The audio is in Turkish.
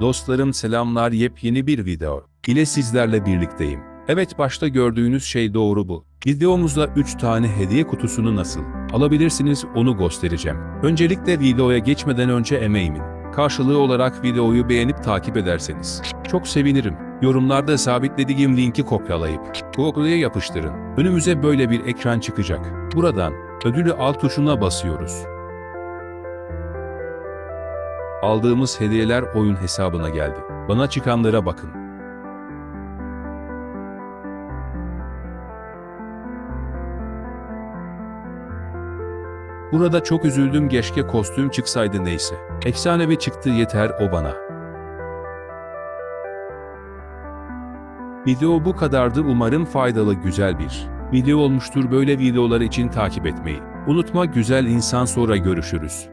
Dostlarım selamlar yepyeni bir video ile sizlerle birlikteyim. Evet başta gördüğünüz şey doğru bu. Videomuzda 3 tane hediye kutusunu nasıl alabilirsiniz onu göstereceğim. Öncelikle videoya geçmeden önce emeğimin karşılığı olarak videoyu beğenip takip ederseniz çok sevinirim. Yorumlarda sabitlediğim linki kopyalayıp Google'ya yapıştırın. Önümüze böyle bir ekran çıkacak. Buradan ödülü al tuşuna basıyoruz. Aldığımız hediyeler oyun hesabına geldi. Bana çıkanlara bakın. Burada çok üzüldüm keşke kostüm çıksaydı neyse. Efsanevi çıktı yeter o bana. Video bu kadardı umarım faydalı güzel bir video olmuştur böyle videolar için takip etmeyi. Unutma güzel insan sonra görüşürüz.